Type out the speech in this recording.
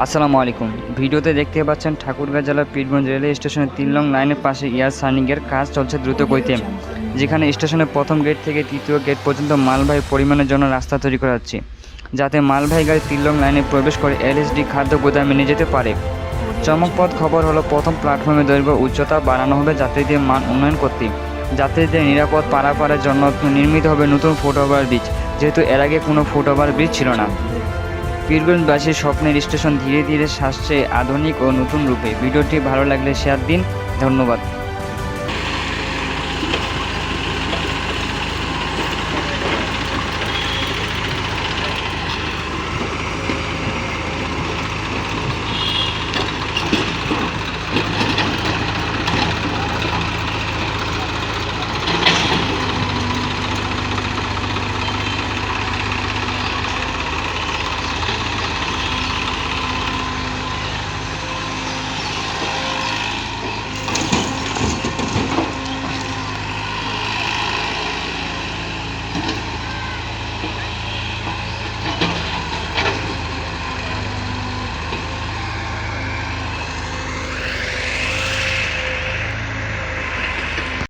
আসসালামু আলাইকুম। ভিডিওতে দেখতে পাচ্ছেন ঠাকুরগাঁ জেলার পীরগঞ্জ রেলওয়ে স্টেশনের তিন লং লাইনের পাশে এয়ার সার্নিংয়ের কাজ চলছে দ্রুত গতিতে, যেখানে স্টেশনের প্রথম গেট থেকে তৃতীয় গেট পর্যন্ত মালবাহী পরিমাণের জন্য রাস্তা তৈরি করা হচ্ছে, যাতে মালবাহী গাড়ি তিন লং লাইনে প্রবেশ করে এলএসডি খাদ্য গোদামে নিয়ে যেতে পারে। চমকপদ খবর হলো, প্রথম প্ল্যাটফর্মের দৈর্ঘ্য উচ্চতা বাড়ানো হবে যাত্রীদের মান উন্নয়ন করতে। যাত্রীদের নিরাপদ পারাপারের জন্য নির্মিত হবে নতুন ফুটওভার ব্রিজ, যেহেতু এর আগে কোনো ফুটওভার ব্রিজ ছিল না। পীরগঞ্জবাসীর স্বপ্নের স্টেশন ধীরে ধীরে সাজছে আধুনিক ও নতুন রূপে। ভিডিওটি ভালো লাগলে শেয়ার দিন। ধন্যবাদ।